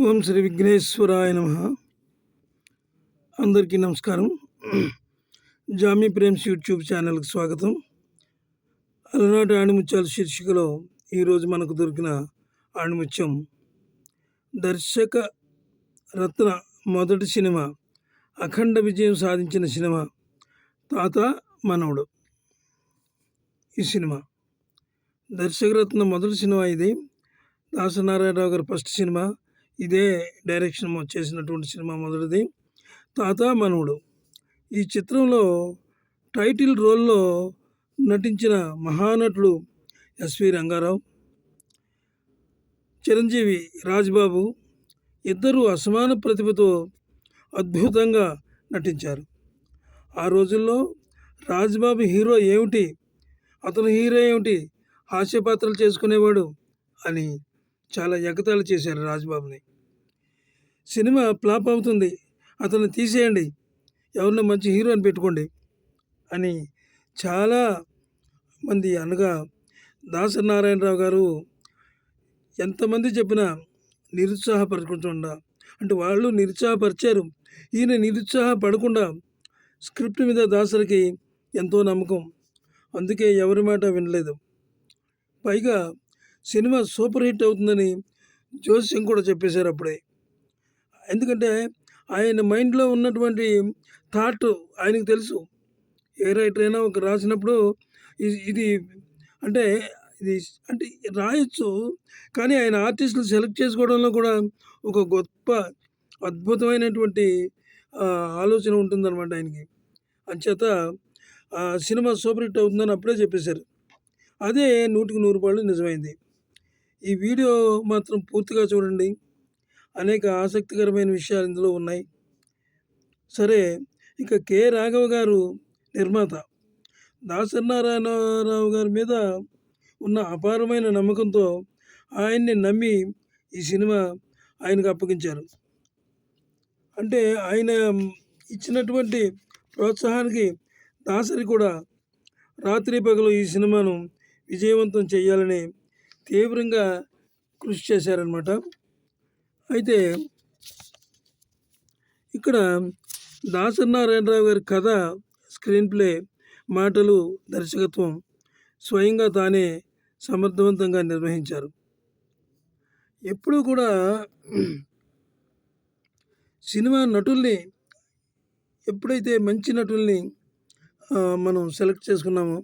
ఓం శ్రీ విఘ్నేశ్వరాయ నమ. అందరికీ నమస్కారం. జామీ ప్రేమ్స్ యూట్యూబ్ ఛానల్కి స్వాగతం. అలనాటి ఆణిముత్యాల శీర్షికలో ఈరోజు మనకు దొరికిన ఆణిముత్యం దర్శక రత్న మొదటి సినిమా అఖండ విజయం సాధించిన సినిమా తాత మనవడు. ఈ సినిమా దర్శకరత్న మొదటి సినిమా ఇది. దాసనారాయణరావు గారి ఫస్ట్ సినిమా. ఇదే డైరెక్షన్ చేసినటువంటి సినిమా మొదటిది. తాత మనవుడు. ఈ చిత్రంలో టైటిల్ రోల్లో నటించిన మహానటుడు ఎస్వి రంగారావు చిరంజీవి రాజ్బాబు ఇద్దరు అసమాన ప్రతిభతో అద్భుతంగా నటించారు. ఆ రోజుల్లో రాజ్బాబు హీరో ఏమిటి అతను హీరో ఏమిటి హాస్యపాత్రలు చేసుకునేవాడు అని చాలా ఎగతాళి చేశారు రాజ్బాబుని. సినిమా ఫ్లాప్ అవుతుంది. అతను తీసేయండి. ఎవరినో మంచి హీరో అని పెట్టుకోండి అని చాలా మంది అనగా దాసనారాయణరావు గారు ఎంతమంది చెప్పినా నిరుత్సాహపరచకుండా అంటే వాళ్ళు నిరుత్సాహపరిచారు. ఈయన నిరుత్సాహపడకుండా స్క్రిప్ట్ మీద దాసరికి ఎంతో నమ్మకం. అందుకే ఎవరి మాట వినలేదు. పైగా సినిమా సూపర్ హిట్ అవుతుందని జోస్యం కూడా చెప్పేశారు అప్పుడే. ఎందుకంటే ఆయన మైండ్లో ఉన్నటువంటి థాట్ ఆయనకు తెలుసు. ఏ రైటర్ అయినా ఒక రాసినప్పుడు ఇది ఇది అంటే ఇది అంటే రాయొచ్చు కానీ ఆయన ఆర్టిస్టులు సెలెక్ట్ చేసుకోవడంలో కూడా ఒక గొప్ప అద్భుతమైనటువంటి ఆలోచన ఉంటుందన్నమాట ఆయనకి. అంచేత సినిమా సూపర్ హిట్ అవుతుందని అప్పుడే చెప్పేశారు. అదే నూటికి నూరు రూపాయలు నిజమైంది. ఈ వీడియో మాత్రం పూర్తిగా చూడండి. అనేక ఆసక్తికరమైన విషయాలు ఇందులో ఉన్నాయి. సరే ఇక కె రాఘవ గారు నిర్మాత. దాసనారాయణరావు గారి మీద ఉన్న అపారమైన నమ్మకంతో ఆయన్ని నమ్మి ఈ సినిమా ఆయనకు అప్పగించారు. అంటే ఆయన ఇచ్చినటువంటి ప్రోత్సాహానికి దాసరి కూడా రాత్రి పగలు ఈ సినిమాను విజయవంతం చేయాలని తీవ్రంగా కృషి చేశారనమాట అయితే ఇక్కడ దాసనారాయణరావు గారి కథ స్క్రీన్ ప్లే మాటలు దర్శకత్వం స్వయంగా తానే సమర్థవంతంగా నిర్వహించారు. ఎప్పుడూ కూడా సినిమా నటుల్ని ఎప్పుడైతే మంచి నటుల్ని మనం సెలెక్ట్ చేసుకున్నామో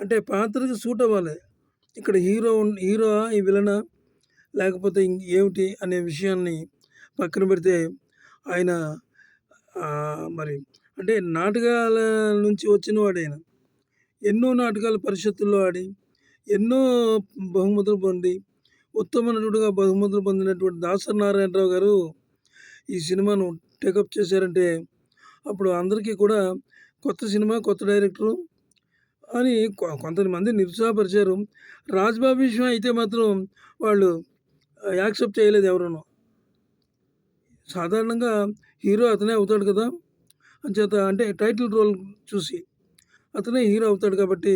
అంటే పాత్రకు సూట్ అవ్వాలి. ఇక్కడ హీరో హీరో ఈ విలన లేకపోతే ఏమిటి అనే విషయాన్ని పక్కన పెడితే ఆయన మరి అంటే నాటకాల నుంచి వచ్చిన వాడైన ఎన్నో నాటకాల పరిషత్తుల్లో ఆడి ఎన్నో బహుమతులు పొంది ఉత్తమ నటుడుగా బహుమతులు పొందినటువంటి దాసరి నారాయణరావు గారు ఈ సినిమాను టేకప్ చేశారంటే అప్పుడు అందరికీ కూడా కొత్త సినిమా కొత్త డైరెక్టరు అని కొంతమంది నిరుత్సాహపరిచారు. రాజ్బాబు విషయం అయితే మాత్రం వాళ్ళు యాక్సెప్ట్ చేయలేదు ఎవరునూ. సాధారణంగా హీరో అతనే అవుతాడు కదా? అంచేత అంటే టైటిల్ రోల్ చూసి అతనే హీరో అవుతాడు కాబట్టి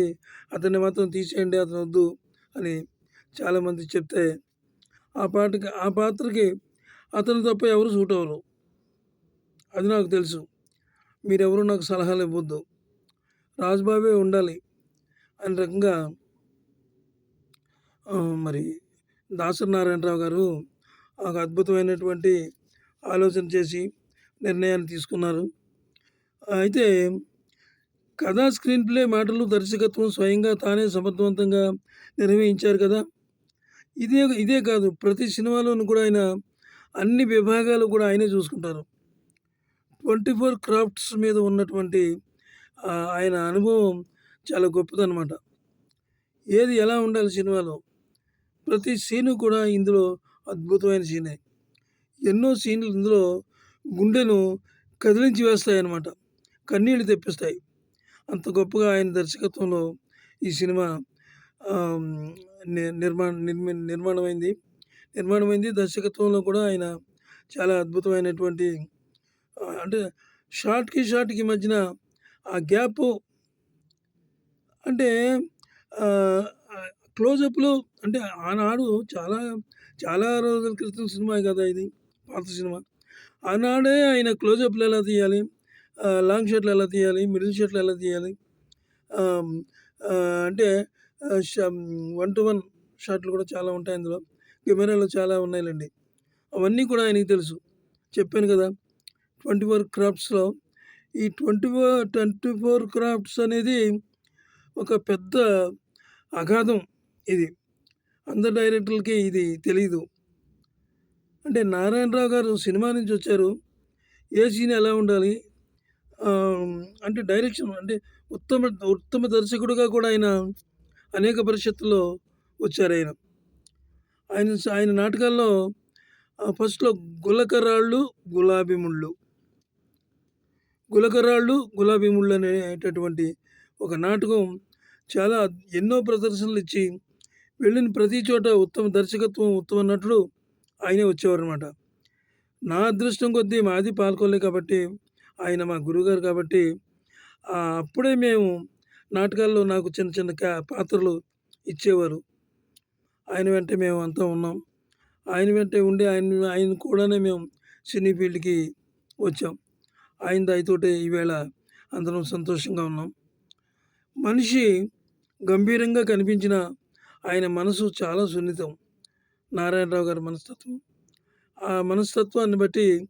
అతన్ని మాత్రం తీసేయండి అతను వద్దు అని చాలామంది చెప్తే ఆ పాటకి ఆ పాత్రకి అతను తప్ప ఎవరు సూట్ అవ్వరు. అది నాకు తెలుసు. మీరెవరు నాకు సలహాలు ఇవ్వద్దు. రాజ్బాబే ఉండాలి. అనే రకంగా మరి దాసరి నారాయణరావు గారు ఒక అద్భుతమైనటువంటి ఆలోచన చేసి నిర్ణయాన్ని తీసుకున్నారు. అయితే కథా స్క్రీన్ ప్లే మాటలు దర్శకత్వం స్వయంగా తానే సమర్థవంతంగా నిర్వహించారు కదా. ఇదే ఇదే కాదు ప్రతి సినిమాలోనూ కూడా ఆయన అన్ని విభాగాలు కూడా ఆయనే చూసుకుంటారు. ట్వంటీ ఫోర్ క్రాఫ్ట్స్ మీద ఉన్నటువంటి ఆయన అనుభవం చాలా గొప్పదనమాట ఏది ఎలా ఉండాలి సినిమాలో? ప్రతి సీను కూడా ఇందులో అద్భుతమైన సీనే. ఎన్నో సీన్లు ఇందులో గుండెను కదిలించి వేస్తాయన్నమాట. కన్నీళ్ళు తెప్పిస్తాయి. అంత గొప్పగా ఆయన దర్శకత్వంలో ఈ సినిమా నిర్మాణ నిర్మాణమైంది. నిర్మాణమైంది. దర్శకత్వంలో కూడా ఆయన చాలా అద్భుతమైనటువంటి అంటే షార్ట్కి షార్ట్కి మధ్యన ఆ గ్యాప్ అంటే క్లోజప్లో అంటే ఆనాడు చాలా చాలా రోజుల క్రితం సినిమా కదా ఇది పాత సినిమా. ఆనాడే ఆయన క్లోజప్లు ఎలా తీయాలి? లాంగ్ షాట్లు ఎలా తీయాలి? మిడిల్ షాట్లు ఎలా తీయాలి? అంటే ష- వన్ టు వన్ షాట్లు కూడా చాలా ఉంటాయి అందులో కెమెరాలు చాలా ఉన్నాయిలండి. అవన్నీ కూడా ఆయనకి తెలుసు. చెప్పాను కదా ట్వంటీ ఫోర్ క్రాఫ్ట్స్లో. ఈ twenty four twenty four crafts అనేది ఒక పెద్ద అగాధం ఇది. అందరు డైరెక్టర్లకి ఇది తెలియదు అంటే నారాయణరావు గారు సినిమా నుంచి వచ్చారు. ఏ సీన్ ఎలా ఉండాలి? అంటే డైరెక్షన్ అంటే ఉత్తమ ఉత్తమ దర్శకుడుగా కూడా ఆయన అనేక పరిషత్తుల్లో వచ్చారు ఆయన. ఆయన ఆయన నాటకాల్లో ఫస్ట్లో గులకరాళ్ళు గులాబీ ముళ్ళు. గులకరాళ్ళు గులాబీ ముళ్ళు అనేటటువంటి ఒక నాటకం చాలా ఎన్నో ప్రదర్శనలు ఇచ్చి వెళ్ళిన ప్రతి చోట ఉత్తమ దర్శకత్వం ఉత్తమ నటుడు ఆయనే వచ్చేవారు అనమాట నా అదృష్టం కొద్దీ మాది పాల్గొలే కాబట్టి ఆయన మా గురుగారు కాబట్టి అప్పుడే మేము నాటకాల్లో నాకు చిన్న చిన్న కా- పాత్రలు ఇచ్చేవారు. ఆయన వెంటే మేము అంతా ఉన్నాం. ఆయన వెంటే ఉండి ఆయన ఆయన కూడానే మేము సినీ ఫీల్డ్కి వచ్చాం. ఆయన దయతోటే ఈవేళ అందరం సంతోషంగా ఉన్నాం. మనిషి గంభీరంగా కనిపించిన ఆయన మనసు చాలా సున్నితం. నారాయణరావు గారి మనస్తత్వం. ఆ మనస్తత్వాన్ని బట్టి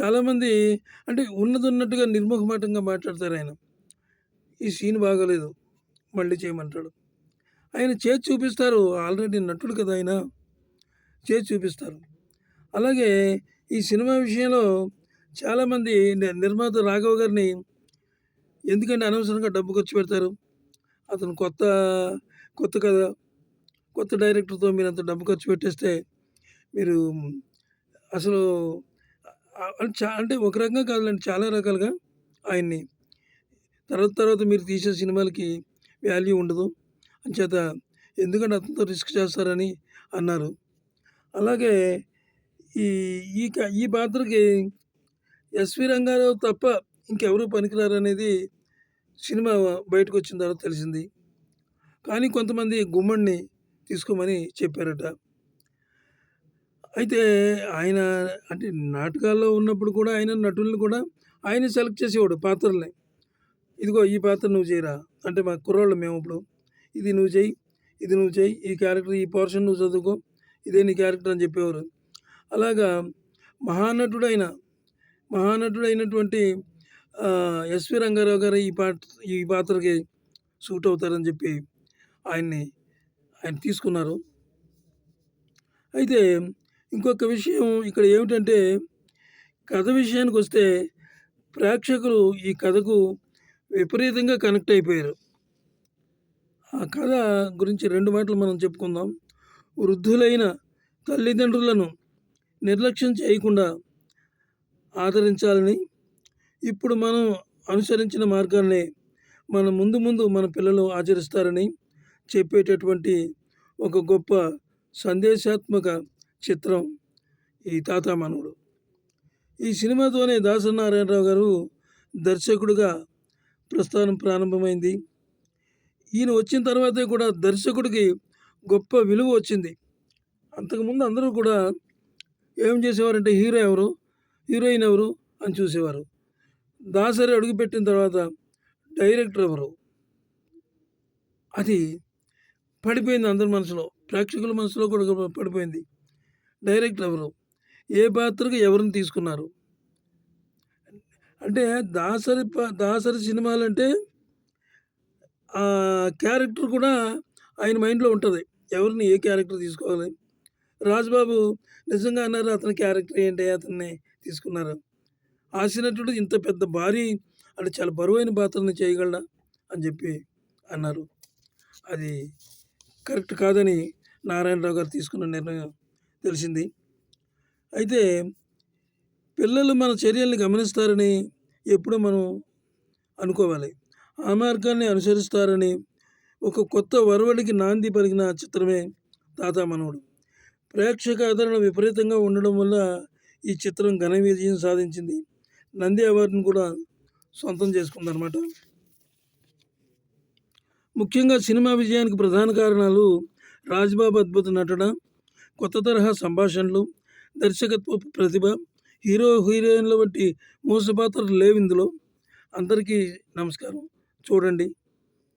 చాలామంది అంటే ఉన్నది ఉన్నట్టుగా నిర్ముఖమాటంగా మాట్లాడతారు ఆయన. ఈ సీన్ బాగోలేదు. మళ్ళీ చేయమంటాడు. ఆయన చేతి చూపిస్తారు. ఆల్రెడీ నటుడు కదా ఆయన. చేతి చూపిస్తారు. అలాగే ఈ సినిమా విషయంలో చాలామంది నిర్మాత రాఘవ్ గారిని ఎందుకంటే అనవసరంగా డబ్బు ఖర్చు పెడతారు. అతను కొత్త కొత్త కదా కొత్త డైరెక్టర్తో మీరు అంత డబ్బు ఖర్చు పెట్టేస్తే మీరు అసలు అంటే చా అంటే ఒక రకంగా కాదులేండి చాలా రకాలుగా ఆయన్ని. తర్వాత తర్వాత మీరు తీసే సినిమాలకి వాల్యూ ఉండదు. అంచేత ఎందుకంటే అతనితో రిస్క్ చేస్తారని అన్నారు. అలాగే ఈ ఈ క- ఈ పాత్రకి ఎస్వి రంగారావు తప్ప ఇంకెవరూ పనికిరారు అనేది సినిమా బయటకు వచ్చిన తర్వాత తెలిసింది. కానీ కొంతమంది గుమ్మడిని తీసుకోమని చెప్పారట. అయితే ఆయన అంటే నాటకాల్లో ఉన్నప్పుడు కూడా ఆయన నటుల్ని కూడా ఆయన సెలెక్ట్ చేసేవాడు పాత్రల్ని. ఇదిగో ఈ పాత్ర నువ్వు చేయరా. అంటే మా కుర్రోళ్ళు మేము ఇప్పుడు. ఇది నువ్వు చేయి ఇది నువ్వు చేయి ఈ క్యారెక్టర్ ఈ పోర్షన్ నువ్వు చదువుకో ఇదే నీ క్యారెక్టర్ అని చెప్పేవారు. అలాగా మహానటుడైన మహానటుడైనటువంటి ఎస్వి రంగారావు గారు ఈ పాట ఈ పాత్రకి సూట్ అవుతారని చెప్పి ఆయన్ని ఆయన తీసుకున్నారు. అయితే ఇంకొక విషయం ఇక్కడ ఏమిటంటే కథ విషయానికి వస్తే ప్రేక్షకులు ఈ కథకు విపరీతంగా కనెక్ట్ అయిపోయారు. ఆ కథ గురించి రెండు మాటలు మనం చెప్పుకుందాం. వృద్ధులైన తల్లిదండ్రులను నిర్లక్ష్యం చేయకుండా ఆదరించాలని ఇప్పుడు మనం అనుసరించిన మార్గాన్ని మన ముందు ముందు మన పిల్లలు ఆచరిస్తారని చెప్పేటటువంటి ఒక గొప్ప సందేశాత్మక చిత్రం ఈ తాత మనవుడు. ఈ సినిమాతోనే దాసనారాయణరావు గారు దర్శకుడిగా ప్రస్థానం ప్రారంభమైంది. ఈయన వచ్చిన తర్వాతే కూడా దర్శకుడికి గొప్ప విలువ వచ్చింది. అంతకుముందు అందరూ కూడా ఏం చేసేవారంటే హీరో ఎవరు? హీరోయిన్ ఎవరు? అని చూసేవారు. దాసరి అడుగుపెట్టిన తర్వాత డైరెక్టర్ ఎవరు? అది పడిపోయింది అందరి మనసులో. ప్రేక్షకుల మనసులో కూడా పడిపోయింది. డైరెక్టర్ ఎవరు? ఏ పాత్రకు ఎవరిని తీసుకున్నారు? అంటే దాసరి దాసరి సినిమాలు అంటే ఆ క్యారెక్టర్ కూడా ఆయన మైండ్లో ఉంటుంది. ఎవరిని ఏ క్యారెక్టర్ తీసుకోవాలి? రాజ్బాబు నిజంగా అన్నారు అతని క్యారెక్టర్ ఏంటి? అతన్ని తీసుకున్నారు. ఆశనటుడు ఇంత పెద్ద భారీ అంటే చాలా బరువైన పాత్రను చేయగలడా అని చెప్పి అన్నారు. అది కరెక్ట్ కాదని నారాయణరావు గారు తీసుకున్న నిర్ణయం తెలిసింది. అయితే పిల్లలు మన చర్యల్ని గమనిస్తారని ఎప్పుడూ మనం అనుకోవాలి. ఆ మార్గాన్ని అనుసరిస్తారని ఒక కొత్త వరవడికి నాంది పలికిన చిత్రమే తాత మనవుడు. ప్రేక్షక ఆదరణ విపరీతంగా ఉండడం వల్ల ఈ చిత్రం ఘన విజయం సాధించింది. నంది అవార్డును కూడా సొంతం చేసుకుందనమాట ముఖ్యంగా సినిమా విజయానికి ప్రధాన కారణాలు రాజ్బాబు అద్భుత నటన కొత్త తరహా సంభాషణలు దర్శకత్వపు ప్రతిభ హీరో హీరోయిన్ల వంటి మోస లేవిందులో లేవు ఇందులో. అందరికీ నమస్కారం. చూడండి.